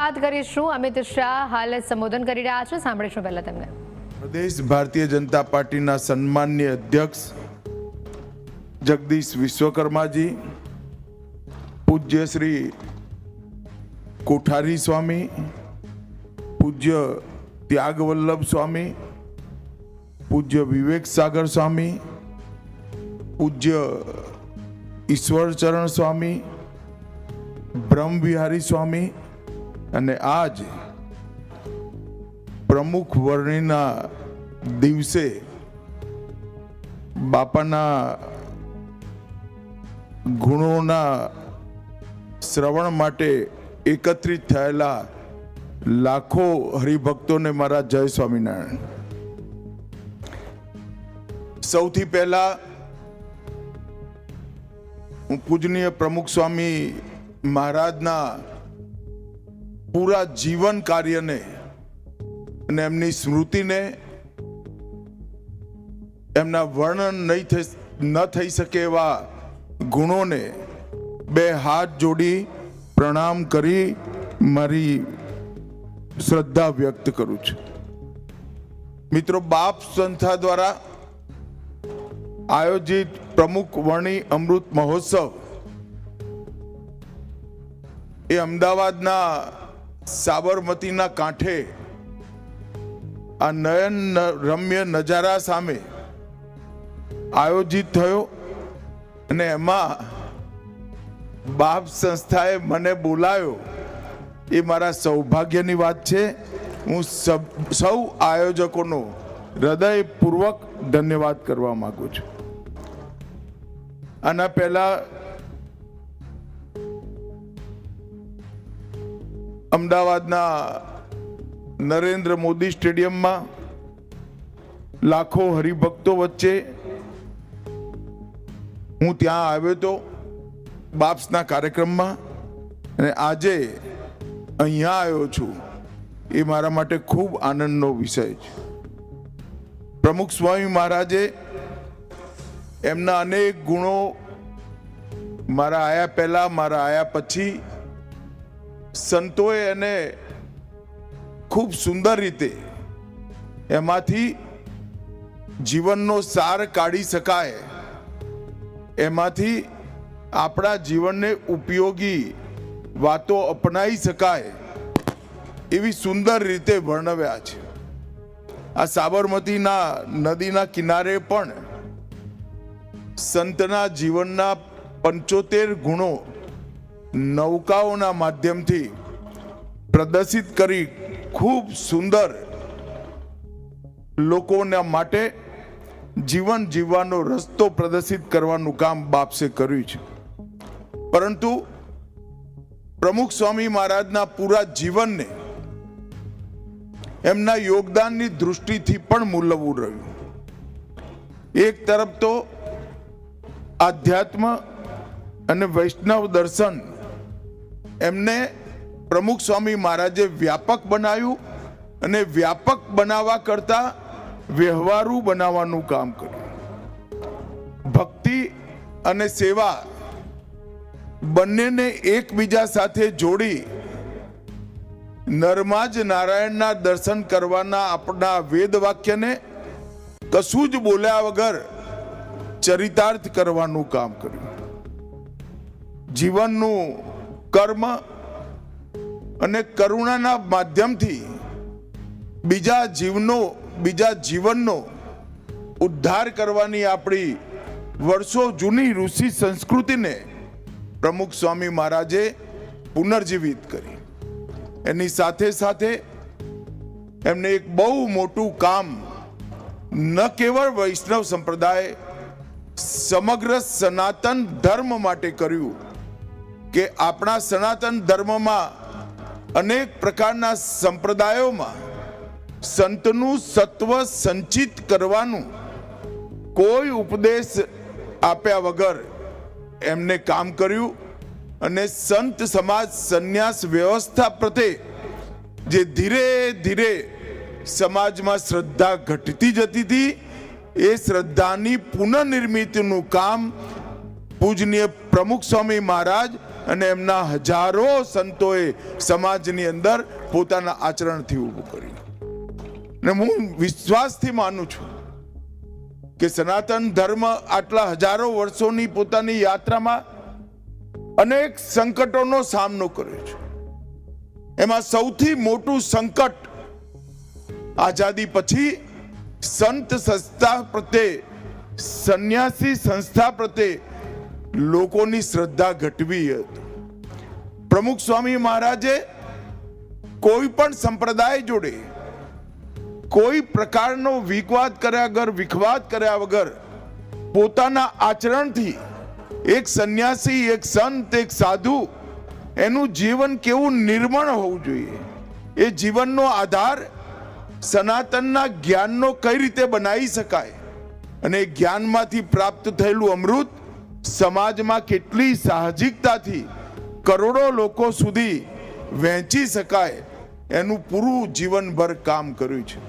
વાત કરીશું અમિત શાહ હાલ સંબોધન કરી રહ્યા છે. સાંભળીશું પહેલા તેમને. પ્રદેશ ભારતીય જનતા પાર્ટીના સન્માનીય અધ્યક્ષ જગદીશ વિશ્વકર્માજી, પૂજ્ય શ્રી કોઠારી સ્વામી, પૂજ્ય ત્યાગવલ્લભ સ્વામી, પૂજ્ય વિવેક સાગર સ્વામી, પૂજ્ય ઈશ્વરચરણ સ્વામી, બ્રહ્મવિહારી સ્વામી અને આજ પ્રમુખ વર્ણિના દિવસે બાપાના ગુણોના શ્રવણ માટે એકત્રિત થયેલા લાખો હરિભક્તોને મારા જય સ્વામિનારાયણ. સૌથી પહેલા હું પૂજનીય પ્રમુખ સ્વામી મહારાજના પૂરા જીવન કાર્યને અને એમની સ્મૃતિને એમના વર્ણન નહીં થઈ ન થઈ શકે એવા ગુણોને બે હાથ જોડી પ્રણામ કરી મારી શ્રદ્ધા વ્યક્ત કરું છું. મિત્રો, બાપ સંસ્થા દ્વારા આયોજિત પ્રમુખ વર્ણી અમૃત મહોત્સવ એ અમદાવાદના સાબરમતીના કાંઠે આ નયન રમ્ય નજારા સામે આયોજિત થયો અને એમાં બાપ સંસ્થાએ મને બોલાયો. એ મારા સૌભાગ્યની વાત છે. હું સૌ આયોજકોનો હૃદયપૂર્વક ધન્યવાદ કરવા માગું છું. આના પહેલા અમદાવાદના નરેન્દ્ર મોદી સ્ટેડિયમમાં લાખો હરિભક્તો વચ્ચે હું ત્યાં આવ્યો હતો બાપ્સના કાર્યક્રમમાં અને આજે અહીંયા આવ્યો છું એ મારા માટે ખૂબ આનંદનો વિષય છે. પ્રમુખ સ્વામી મહારાજે એમના અનેક ગુણો મારા આયા પહેલા, મારા આયા પછી સંતોએ એને ખૂબ સુંદર રીતે એમાંથી જીવનનો સાર કાઢી શકાય. એમાંથી આપણા જીવનને ઉપયોગી વાતો અપનાવી શકાય એવી સુંદર રીતે વર્ણવ્યા છે. આ સાબરમતીના નદીના કિનારે પણ સંતના જીવનના પંચોતેર ગુણો નૌકાઓના માધ્યમથી પ્રદર્શિત કરી ખૂબ સુંદર લોકોના માટે જીવન જીવવાનો રસ્તો પ્રદર્શિત કરવાનું કામ બાપસે કર્યું છે. પરંતુ પ્રમુખ સ્વામી મહારાજના પૂરા જીવનને એમના યોગદાનની દૃષ્ટિથી પણ મૂલવવું રહ્યું. એક તરફ તો આધ્યાત્મ અને વૈષ્ણવ દર્શન એમને પ્રમુખ સ્વામી મહારાજે વ્યાપક બનાવ્યું અને વ્યાપક બનાવવા કરતા વ્યવહારુ બનાવવાનું કામ કર્યું. ભક્તિ અને સેવા બંનેને એકબીજા સાથે જોડી નરમાજ નારાયણના દર્શન કરવાના આપણા વેદ વાક્યને કશું જ બોલ્યા વગર ચરિતાર્થ કરવાનું કામ કર્યું. જીવનનું કર્મ અને કરુણાના માધ્યમથી બીજા જીવનો, બીજા જીવનનો ઉદ્ધાર કરવાની આપણી વર્ષો જૂની ઋષિ સંસ્કૃતિને પ્રમુખ સ્વામી મહારાજે પુનર્જીવિત કરી. એની સાથે સાથે એમને એક બહુ મોટું કામ ન કેવળ વૈષ્ણવ સંપ્રદાય, સમગ્ર સનાતન ધર્મ માટે કર્યું. કે આપણા સનાતન ધર્મમાં અનેક પ્રકારના સંપ્રદાયોમાં સંતનું સત્વ સંચિત કરવાનું કોઈ ઉપદેશ આપ્યા વગર એમને કામ કર્યું અને સંત સમાજ સંન્યાસ વ્યવસ્થા પ્રત્યે જે ધીરે ધીરે સમાજમાં શ્રદ્ધા ઘટતી જતી હતી, એ શ્રદ્ધાની પુનઃનિર્મિતિનું કામ પૂજનીય પ્રમુખ સ્વામી મહારાજ અને એમના હજારો સંતોએ સમાજની અંદર પોતાના આચરણથી ઊભું કર્યું. ને હું વિશ્વાસથી માનું છું કે સનાતન ધર્મ આટલા હજારો વર્ષોની પોતાની યાત્રામાં અનેક સંકટોનો સામનો કર્યો છે. એમાં સૌથી મોટું સંકટ આઝાદી પછી સંત સંસ્થા પ્રત્યે, સંન્યાસી સંસ્થા પ્રત્યે લોકોની શ્રદ્ધા ઘટવી હતી. પ્રમુખ સ્વામી મહારાજે કોઈ પણ સંપ્રદાય જોડે કોઈ પ્રકારનો વિકવાદ કર્યા વગર, વિખવાદ કર્યા વગર પોતાના આચરણથી એક સંન્યાસી, એક સંત, એક સાધુ એનું જીવન કેવું નિર્મળ હોવું જોઈએ? એ જીવનનો આધાર સનાતનના જ્ઞાનનો કઈ રીતે બનાવી શકાય? અને જ્ઞાનમાંથી પ્રાપ્ત થયેલું અમૃત સમાજમાં કેટલી સાહજિકતાથી કરોડો લોકો સુધી વહેંચી શકાય. એનું પૂરું જીવનભર કામ કર્યું છે.